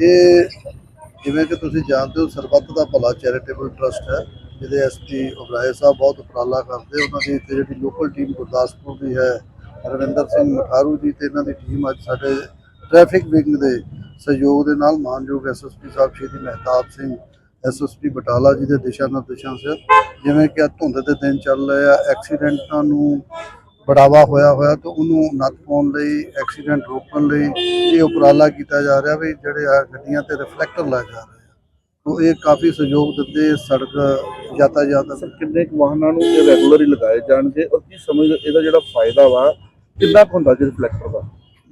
ਇਹ ਜਿਵੇਂ ਕਿ ਤੁਸੀਂ ਜਾਣਦੇ ਹੋ, ਸਰਬੱਤ ਦਾ ਭਲਾ ਚੈਰੀਟੇਬਲ ਟਰਸਟ ਹੈ, ਜਿਹਦੇ ਐਸਪੀ ਉਬਰਾਏ ਸਾਹਿਬ ਬਹੁਤ ਉਪਰਾਲਾ ਕਰਦੇ ਉਹਨਾਂ ਦੀ ਤੇ ਜਿਹੜੀ ਲੋਕਲ ਟੀਮ ਗੁਰਦਾਸਪੁਰ ਦੀ ਹੈ ਰਵਿੰਦਰ ਸਿੰਘ ਮਠਾਰੂ ਜੀ ਤੇ ਇਹਨਾਂ ਦੀ ਟੀਮ ਅੱਜ ਸਾਡੇ ਟ੍ਰੈਫਿਕ ਵਿੰਗ ਦੇ ਸਹਿਯੋਗ ਦੇ ਨਾਲ ਮਾਨਯੋਗ ਐਸਐਸਪੀ ਸਾਹਿਬ ਸ਼੍ਰੀ ਮਹਿਤਾਬ ਸਿੰਘ ਐਸਐਸਪੀ ਬਟਾਲਾ ਜੀ ਦੇ ਦਿਸ਼ਾ ਨਿਰਦੇਸ਼ਾਂ ਸਿਰ। ਜਿਵੇਂ ਕਿ ਅੱਜ ਧੁੰਦ ਦੇ ਦਿਨ ਚੱਲ ਰਹੇ ਆ, ਐਕਸੀਡੈਂਟਾਂ ਨੂੰ ਬੜਾਵਾ ਹੋਇਆ ਹੋਇਆ ਤਾਂ ਉਹਨੂੰ ਨੱਥ ਪਾਉਣ ਲਈ ਐਕਸੀਡੈਂਟ ਰੋਕਣ ਲਈ ਇਹ ਉਪਰਾਲਾ ਕੀਤਾ ਜਾ ਰਿਹਾ ਵੀ ਜਿਹੜੇ ਆ ਗੱਡੀਆਂ ਤੇ ਰਿਫਲੈਕਟਰ ਲਾਏ ਜਾ ਰਹੇ ਆ। ਤੋ ਇਹ ਕਾਫੀ ਸਹਿਯੋਗ ਦਿੰਦੇ ਸੜਕ ਯਾਤਾਯਾਤ ਸਰ ਕਿੰਨੇ ਕੁ ਵਾਹਨਾਂ ਨੂੰ ਇਹ ਰੈਗੂਲਰ ਹੀ ਲਗਾਏ ਜਾਣਗੇ ਔਰ ਕੀ ਸਮਝ ਇਹਦਾ ਜਿਹੜਾ ਫਾਇਦਾ ਵਾ ਕਿੰਨਾ ਕੁ ਹੁੰਦਾ ਜੀ ਰਿਫਲੈਕਟਰ ਦਾ?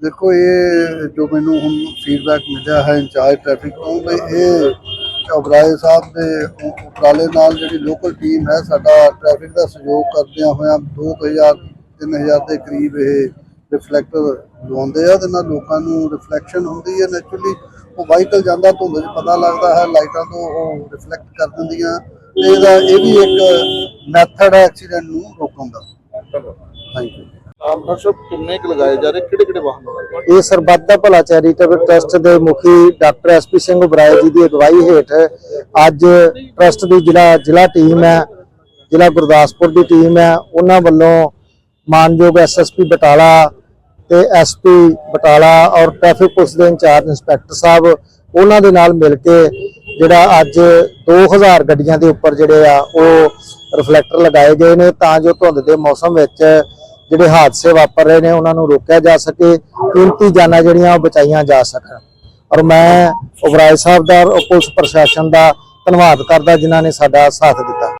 ਦੇਖੋ ਇਹ ਜੋ ਮੈਨੂੰ ਹੁਣ ਫੀਡਬੈਕ ਮਿਲਿਆ ਹੈ ਇੰਚਾਰਜ ਟ੍ਰੈਫਿਕ ਤੋਂ ਵੀ ਇਹ ਉਬਰਾਏ ਸਾਹਿਬ ਦੇ ਉਪਰਾਲੇ ਨਾਲ ਜਿਹੜੀ ਲੋਕਲ ਟੀਮ ਹੈ ਸਾਡਾ ਟ੍ਰੈਫਿਕ ਦਾ ਸਹਿਯੋਗ ਕਰਦਿਆਂ ਹੋਇਆਂ 2000 3000 ਦੇ ਕਰੀਬ ਇਹ ਰਿਫਲੈਕਟਰ ਲਵਾਉਂਦੇ ਆ ਤੇ ਨਾਲ ਲੋਕਾਂ ਨੂੰ ਰਿਫਲੈਕਸ਼ਨ ਹੁੰਦੀ ਹੈ ਨੈਚੁਰਲੀ ਉਹ ਵਾਹੀਕਲ ਜਾਂਦਾ ਧੁੰਦ 'ਚ ਪਤਾ ਲੱਗਦਾ ਹੈ ਲਾਈਟਾਂ ਤੋਂ ਉਹ ਰਿਫਲੈਕਟ ਕਰ ਦਿੰਦੀਆਂ। ਤੇ ਇਹਦਾ ਇਹ ਵੀ ਇੱਕ ਮੈਥਡ ਹੈ ਐਕਸੀਡੈਂਟ ਨੂੰ ਰੋਕਣ ਦਾ। ਥੈਂਕ ਯੂ ਆਮ ਦਰਸ਼ਕ ਕਿੰਨੇ ਕੁ ਲਗਾਏ ਜਾ ਰਹੇ? ਕਿਹੜੇ ਕਿਹੜੇ ਵਾਹਨ ਲਗਾਏ? ਇਹ ਸਰਬੱਤ ਦਾ ਭਲਾ ਚੈਰੀਟੇਬਲ ਟਰਸਟ ਦੇ ਮੁਖੀ ਡਾਕਟਰ ਐਸਪੀ ਸਿੰਘ ਉਬਰਾਏ ਜੀ ਦੀ ਅਗਵਾਈ ਹੇਠ ਅੱਜ ਟਰਸਟ ਦੀ ਜ਼ਿਲ੍ਹਾ ਜ਼ਿਲ੍ਹਾ ਟੀਮ ਹੈ ਜ਼ਿਲ੍ਹਾ ਗੁਰਦਾਸਪੁਰ ਦੀ ਟੀਮ ਹੈ। ਉਹਨਾਂ ਵੱਲੋਂ ਮਾਨਯੋਗ ਐਸਐਸਪੀ ਬਟਾਲਾ ਤੇ ਐਸਪੀ ਬਟਾਲਾ ਔਰ ਟ੍ਰੈਫਿਕ ਪੁਲਿਸ ਦੇ ਇੰਚਾਰਜ ਇੰਸਪੈਕਟਰ ਸਾਹਿਬ, ਉਹਨਾਂ ਦੇ ਨਾਲ ਮਿਲ ਕੇ ਜਿਹੜਾ ਅੱਜ 2000 ਗੱਡੀਆਂ ਦੇ ਉੱਪਰ ਜਿਹੜੇ ਆ, ਉਹ ਰਿਫਲੈਕਟਰ ਲਗਾਏ ਗਏ ਨੇ ਤਾਂ ਜੋ ਧੁੰਦ ਦੇ ਮੌਸਮ ਵਿੱਚ ਜਿਹੜੇ ਹਾਦਸੇ ਵਾਪਰ ਰਹੇ ਨੇ, ਉਹਨਾਂ ਨੂੰ ਰੋਕਿਆ ਜਾ ਸਕੇ, ਕੀਮਤੀ ਜਾਨਾਂ ਜਿਹੜੀਆਂ, ਉਹ ਬਚਾਈਆਂ ਜਾ ਸਕਣ। ਔਰ ਮੈਂ ਉਬਰਾਏ ਸਾਹਿਬ ਦਾ ਔਰ ਪੁਲਿਸ ਪ੍ਰਸ਼ਾਸਨ ਦਾ ਧੰਨਵਾਦ ਕਰਦਾ, ਜਿਨ੍ਹਾਂ ਨੇ ਸਾਡਾ ਸਾਥ ਦਿੱਤਾ।